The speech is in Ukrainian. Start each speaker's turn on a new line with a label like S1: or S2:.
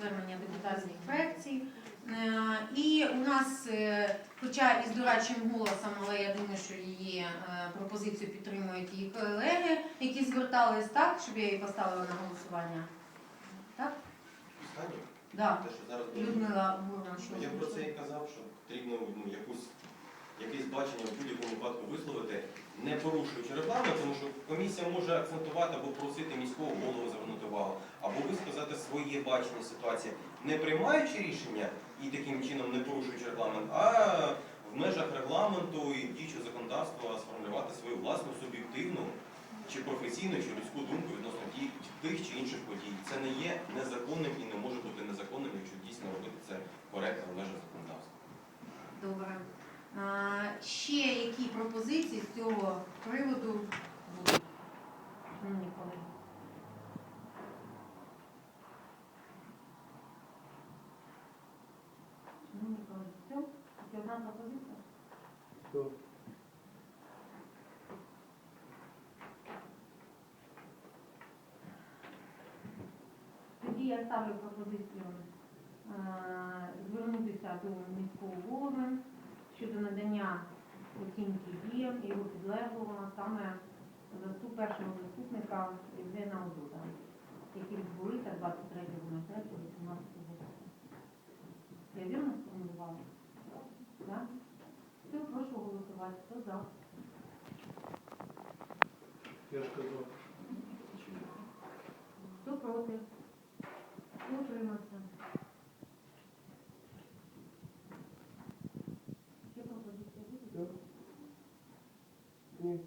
S1: звернення депутатських фракцій. Е, І у нас, е, хоча із дорадчим голосом, але я думаю, що її е, пропозицію підтримують її колеги, які звертались так, щоб я її поставила на голосування. Так? Да.
S2: те, що зараз.
S1: Людмила Бурман, що
S2: Я про це і казав, що потрібно ну, якусь, якесь бачення в будь-якому випадку висловити, не порушуючи регламент, тому що комісія може акцентувати або просити міського голову звернути увагу, своє бачення ситуації, не приймаючи рішення і таким чином не порушуючи регламент, а в межах регламенту і діючого законодавства сформулювати свою власну суб'єктивну чи професійну, чи людську думку відносно тих чи інших подій. Це не є незаконним і не може бути незаконним, якщо дійсно робити це коректно в межах законодавства.
S1: Добре. А, ще які пропозиції з цього приводу будуть? Шановні колеги? Шановні колеги, все? Тільки одна пропозиція? Тоді я ставлю пропозицію е, звернутися до міського голови щодо надання оцінки діям його підлеглого, саме заступ першого заступника Євгена Одуда, які відбулися 23.03.18 року. Я вірно сформулювала? Хто за?
S3: Я ж казав.
S1: Хто проти? Хто утримався? Є Да. Ні.